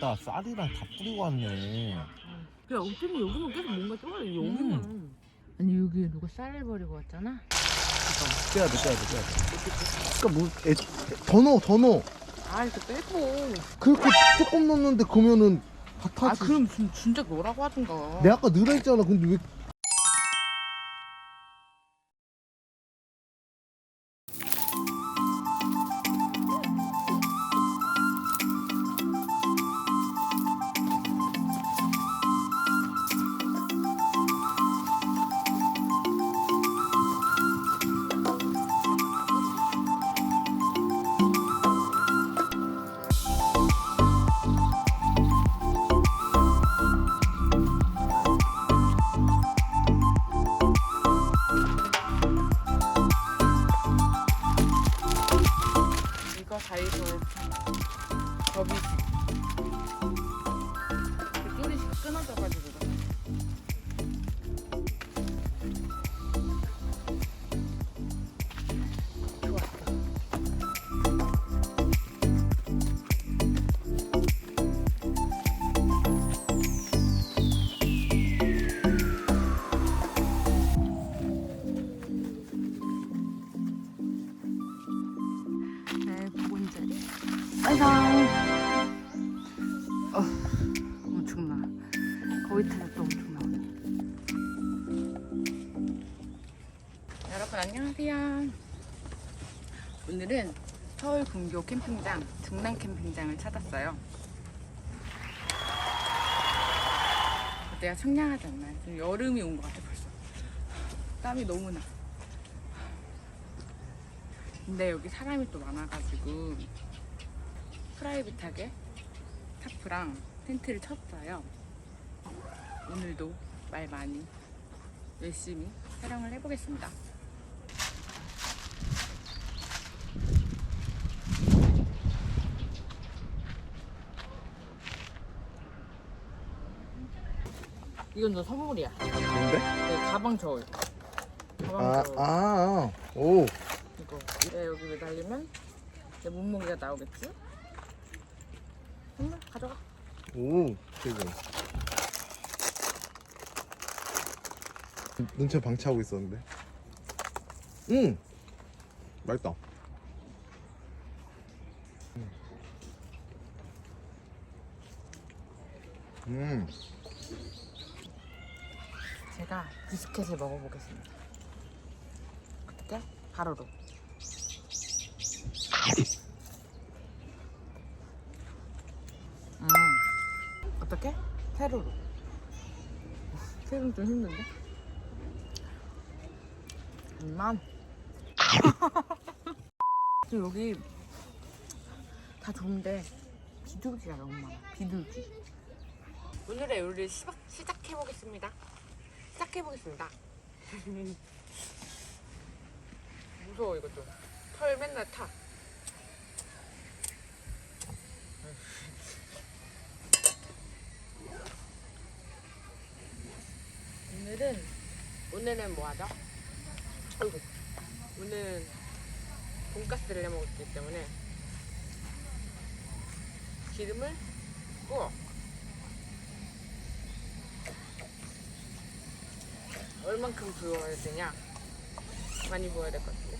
여기다 쌀이랑 다 뿌리고 왔네. 야 어쩌면 여기는 계속 뭔가 좋아해 여기는 아니 여기 누가 쌀을 버리고 왔잖아? 빼야 돼, 빼야 돼, 빼야 돼. 그러니까 뭐, 애, 더 넣어, 더 넣어. 아 이거 빼고 그렇게 조금 넣는데 그러면은 다아 타지. 그럼 진- 진짜 너라고 하든가 내가 아까 넣으라 했잖아. 근데 왜 안녕하세요. 오늘은 서울 근교 캠핑장 중랑 캠핑장을 찾았어요. 어때요? 청량하지 않나요? 지금 여름이 온 것 같아 벌써. 땀이 너무 나. 근데 여기 사람이 또 많아가지고 프라이빗하게 타프랑 텐트를 쳤어요. 오늘도 말 많이 열심히 촬영을 해보겠습니다. 이건 너 선물이야. 뭔데? 내 가방 저울. 가방 아, 저울. 아, 아. 오. 이거. 내 여기 매달리면 내 몸무게가 나오겠지? 선물 가져가. 오, 최고. 눈치 방치하고 있었는데. 음, 맛있다. 음, 제가 비스켓을 먹어보겠습니다. 어떻게? 가로로. 음. 어떻게? 세로로. 세로는 좀 힘든데? 잠만. 지금 여기 다 좋은데 비둘기가 너무 많아. 비둘기. 오늘의 요리를 시작, 시작해보겠습니다. 시작해보겠습니다. 무서워 이거 좀. 털 맨날 타. 오늘은 오늘은 뭐 하죠? 아이고 오늘은 돈가스를 해 먹기 때문에 기름을 부어 얼만큼 부어야 되냐? 많이 부어야 될 것 같은데.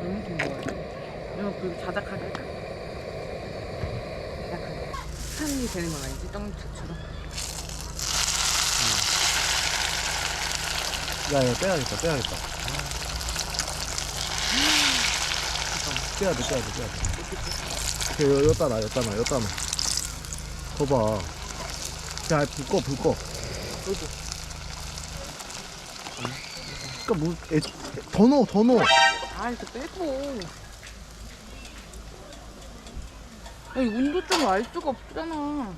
얼만큼 부어야 돼? 이거 그 자작하게 할까? 자작하게. 산이 되는 건 아니지? 떡잎처럼. 야, 야, 빼야겠다, 빼야겠다. 빼야 돼, 빼야 돼, 빼야 돼. 오케이, 여, 여따 놔, 여따 놔, 여따 놔. 거 봐. 야, 불 꺼, 불 꺼. 여기. 그니까 뭐, 애, 애, 더 넣어, 더 넣어. 아, 이거 빼고. 아니, 온도 좀 알 수가 없잖아.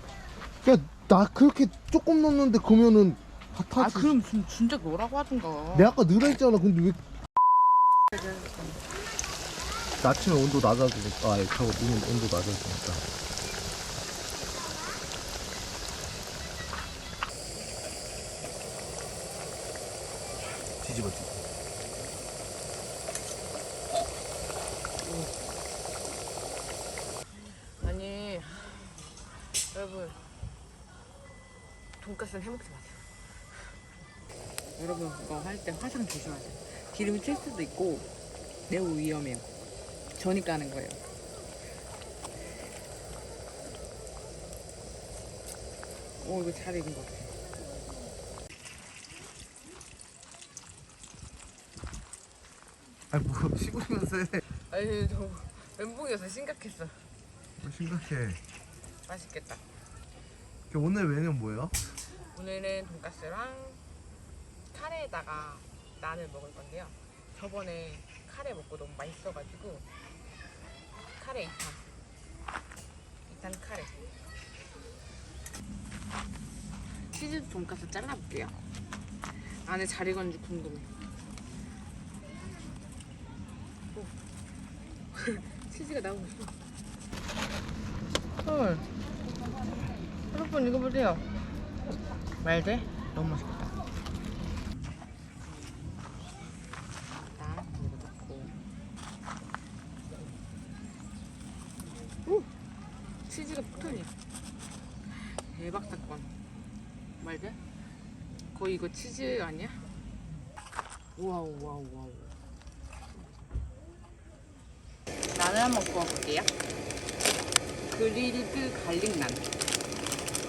야, 나 그렇게 조금 넣는데 그러면은 다 아. 그럼 진, 진짜 너라고 하든가. 내가 아까 넣으라 했잖아. 근데 왜 낮추면 온도 낮아지니까. 아, 예, 저거 문 온도 낮아지니까. 뒤집어, 뒤집어. 돈가스는 해먹지 마세요. 여러분 그거 할 때 화상 조심하세요. 기름이 튈 수도 있고 매우 위험해요. 전이 까는 거예요. 오 이거 잘 익은 것 같아. 아니 뭐 씹으면서 해 아니 저 멘붕이어서 심각했어. 뭐 심각해 맛있겠다. 오늘 메뉴는 뭐예요? 오늘은 돈가스랑 카레에다가 난을 먹을 건데요. 저번에 카레 먹고 너무 맛있어가지고 카레 2탄. 2탄 카레. 치즈 돈가스 잘라볼게요. 안에 잘 익었는지 궁금해. 오. 치즈가 나오고 있어. 헐. 여러분 이거 보세요. 말돼? 너무 맛있겠다. 나 이거 넣고. 오! 치즈가 폭탄이야. 대박 사건. 말돼? 거의 이거 치즈 아니야? 와우 와우 와우. 나는 한번 구워볼게요. 그릴드 갈릭난.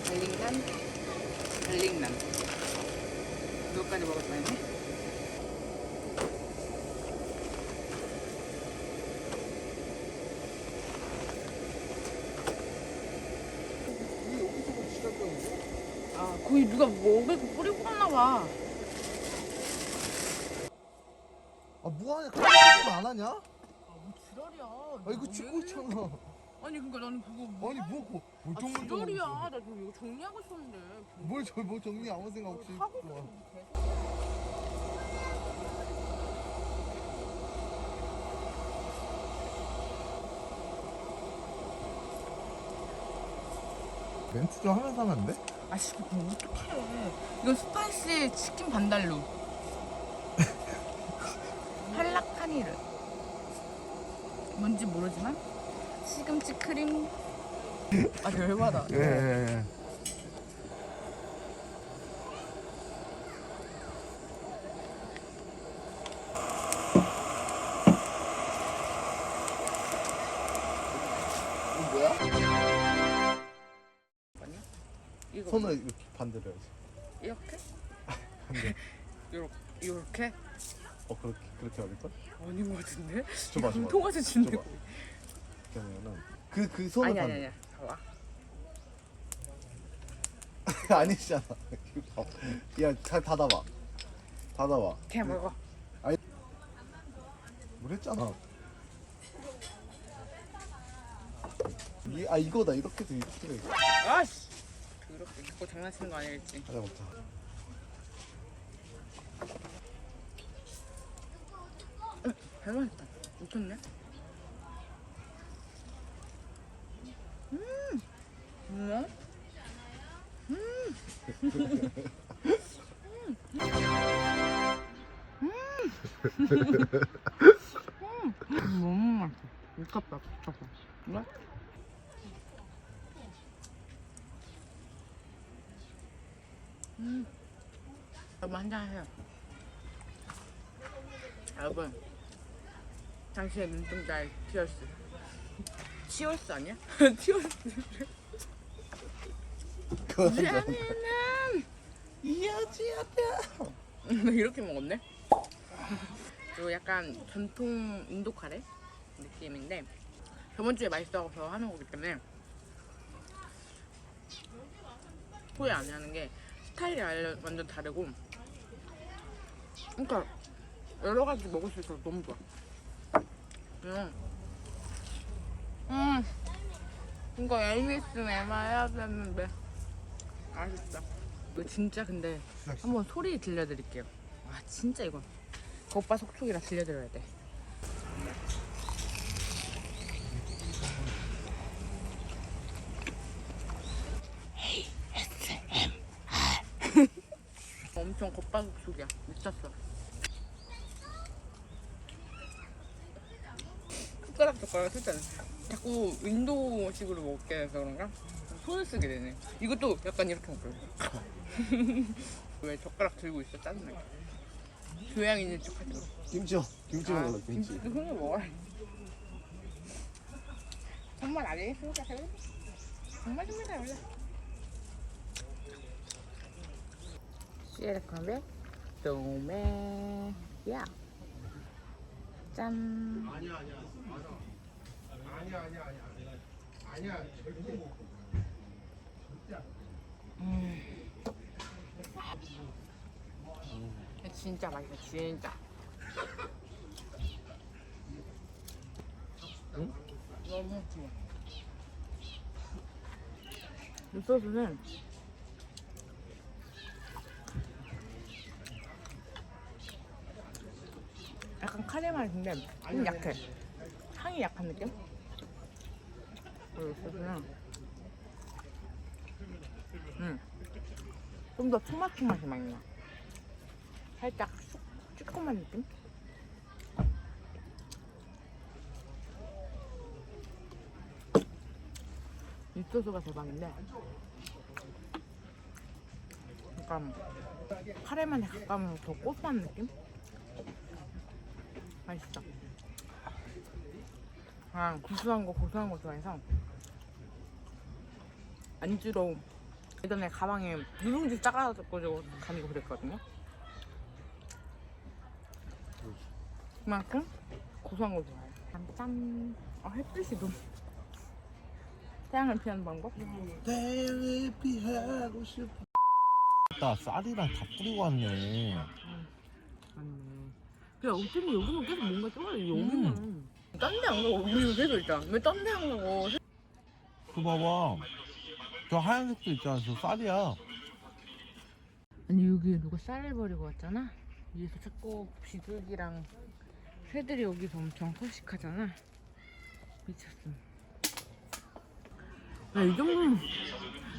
갈릭난 갈릭난 이거까지 뻔했 거의 누가 먹을 거 뿌리고 갔나 봐. 아 뭐하냐? 가만히 안 하냐? 아, 지랄이야. 아 이거 찍고 있잖아. 아니 그니까 나는 그거 아니 뭐 고 아, 멀쩡멀쩡 지랄이야. 나 지금 이거 정리하고 있었는데. 뭘저뭐 정리 아무 생각 없이 하고. 있었는데? 멘트 좀 하면서 하면 안 돼? 아씨 그거 어떡해. 이건 스파이시 치킨 반달루. 할라카니르. 뭔지 모르지만 시금치 크림. 아 열받아. 예, 예, 예. 손을 이렇게 반대로 해야지 이렇게? 반대. 요렇게 요렇게? 어 그렇게 그렇게 어릴걸? 아닌 것 같은데? 줘봐 줘봐. 통화서 진데 줘봐. 그러면은 그 그 손을 아니 아니 반대. 아니 봐봐. 아니잖아. 야잘 닫아봐. 닫아봐. 그냥 먹어 뭘 했잖아. 이, 아 이거다. 이렇게 돼 이렇게 돼 아씨 그렇게 자꾸 장난치는 거 아니겠지? 하자 먹자 잘 맛있다. 미쳤네? 음 뭐야? 음 너무 맛있어. 미쳤다 미쳤어 이거? 음. 여러분 한잔 해요. 여러분 당신의 눈동자의 티얼스 티얼스 아니야? 티얼스 미안해는 이어지였다. 이렇게 먹었네? 그리고 약간 전통 인도 카레 느낌인데 저번 주에 맛있어서 하는 거기 때문에 후회 안 하는 게 스타일이 알려- 완전 다르고. 그러니까 여러 가지 먹을 수 있어서 너무 좋아. 음, 음. 이거 ABS에 해야 되는데. 맛있다. 이거 진짜 근데 한번 소리 들려드릴게요. 와 진짜 이거. 그 오빠 속촉이라 들려드려야 돼 겉바속촉이야 미쳤어 숟가락 젓가락 쓸 때는 자꾸 윈도우식으로 먹게 해서 그런가? 손을 쓰게 되네. 이것도 약간 이렇게 먹어요. 왜 젓가락 들고 있어 짜증나게. 교양 있는 척 하지 마. 김치요. 김치 아, 먹어 김치. 김치도 손을 먹어라. 정말 알겠습니까? 정말 정말 잘 어울 시에르카베 도메 야 짠. 아니야 아니야. 아니야 아니야 아니야. 아니야 절대 못. 진짜 맛있어 진짜. 응? 너무 좋아. 이 소스는 약간 카레 맛인데 좀 약해. 향이 약한 느낌? 소스는 음. 좀더 토마토 맛이 많이 나. 살짝 쑥, 시큼한 느낌? 이 소스가 대박인데 약간 카레만에 가까운 더 고소한 느낌? 맛있어 아 구수한 거 고소한 거 좋아해서 안주로 예전에 가방에 누룽지 싸가지고 다니고 그랬거든요 그만큼 고소한 거 좋아해요 짠 아, 햇빛이 너무 태양을 피하는 방법? 태양을 피하고 싶어. 나 쌀이랑 다 뿌리고 왔네. 야, 어쩌면 여기만 계속 뭔가 좋아해. 여기만. 딴데 안 가고 우리 계속 있잖아. 왜 딴 데 안 가고? 그 봐봐. 저 하얀색도 있잖아. 저 쌀이야. 아니 여기 누가 쌀을 버리고 왔잖아. 여기서 자꾸 비둘기랑 새들이 여기서 엄청 서식하잖아. 미쳤어. 야, 이 정도면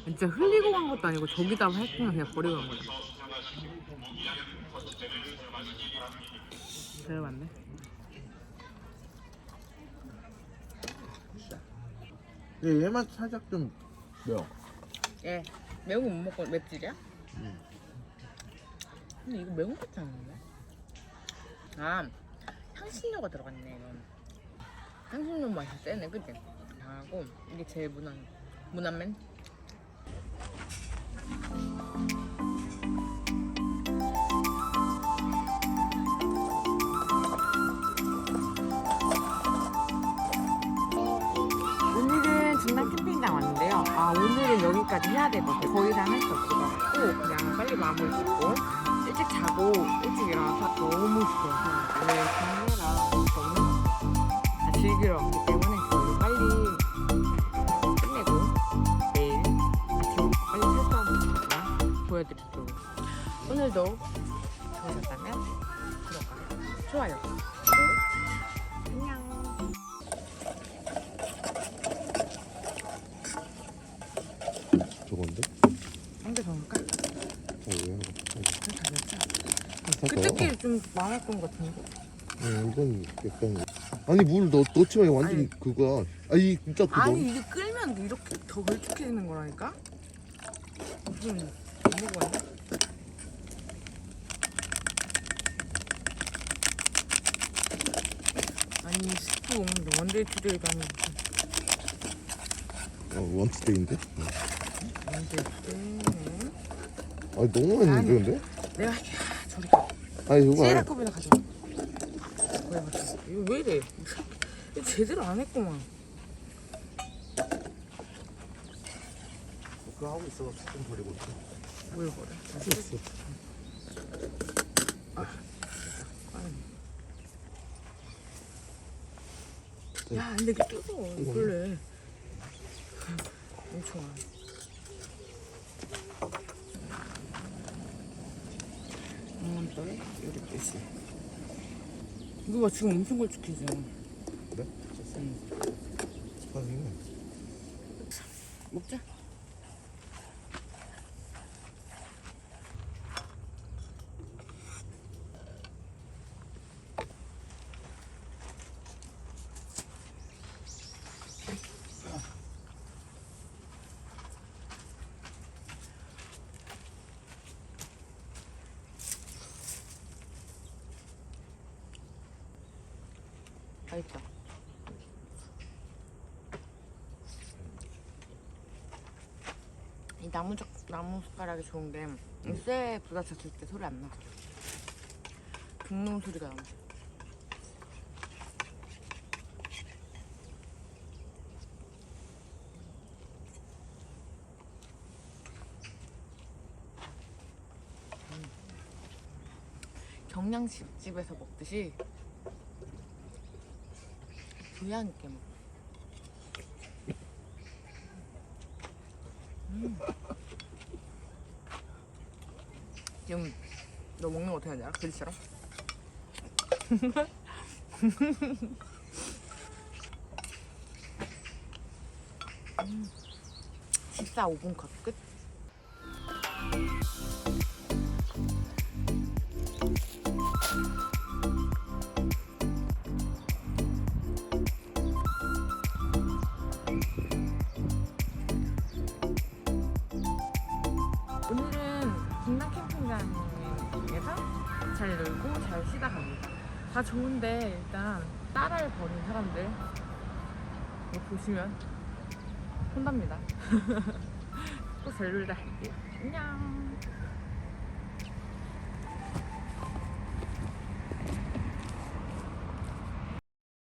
진짜 흘리고 간 것도 아니고 저기다 할 거면 그냥 버리고 간 거 다. 잘 왔네. 근데 얘만 살짝 좀 매워. 예, 매운 거 못 먹고 맵찔이야? 응. 근데 이거 매운 거 같지 않은데? 아, 향신료가 들어갔네, 이건. 향신료 맛이 세네, 그치? 하고, 이게 제일 무난, 무난맨? 아, 오늘은 여기까지 해야 되거든요. 더 이상 할 수 없어가지고 그냥 빨리 마무리 짓고 일찍 자고 일찍 일어나서 너무 시켜서 오늘 동네랑 너무 다 즐기러 왔기 때문에 저희 빨리 끝내고 내일 아침 빨리 철수하는 모습을 보여드리도록 오늘도 좋으셨다면 구독과 좋아요 어, 왜 하는 거야? 그때끼리 좀것 같은데 응, 이건 약간. 아니, 물 넣, 넣지 마. 이거 완전 아니. 그거야. 아니, 진짜 그거. 아니 이게 끓면 이렇게 더 걸쭉해지는 거라니까? 무슨 안 먹어봤나? 아니 스프 먹는데 원데이트데이도 아니고 어, 원투데이인데? 원데이트데이 아니, 너무 많이 아니. 넣는데? 내가 할게 아, 저리 가 아니, 이거 시에라 안 컵이나 가져와 왜 맞지? 이거 왜 이래 이거 제대로 안 했구만 그거 하고 있어. 조금 버리고 있어. 뭘 버려 다시 있어. 야, 근데 이게 뜯어. 원래. 엄청 많 아. 강원도에 이렇게 있어. 이거 봐, 지금 엄청 걸쭉해져. 그래? 응. 아니, 먹자. 맛있다. 이 나무 젓 나무 숟가락이 좋은 게쇠 부딪혔을 때 소리 안 나. 긁는 소리가 나. 경양식집에서 먹듯이 교양 있게 먹어. 음. 지금 너 먹는 거 어떻게 하냐? 그리처럼? 음. 14, 5분 컷 끝. 다. 다 좋은데 일단 딸을 버린 사람들 이거 보시면 혼납니다. 또잘 놀다 갈게요. 안녕.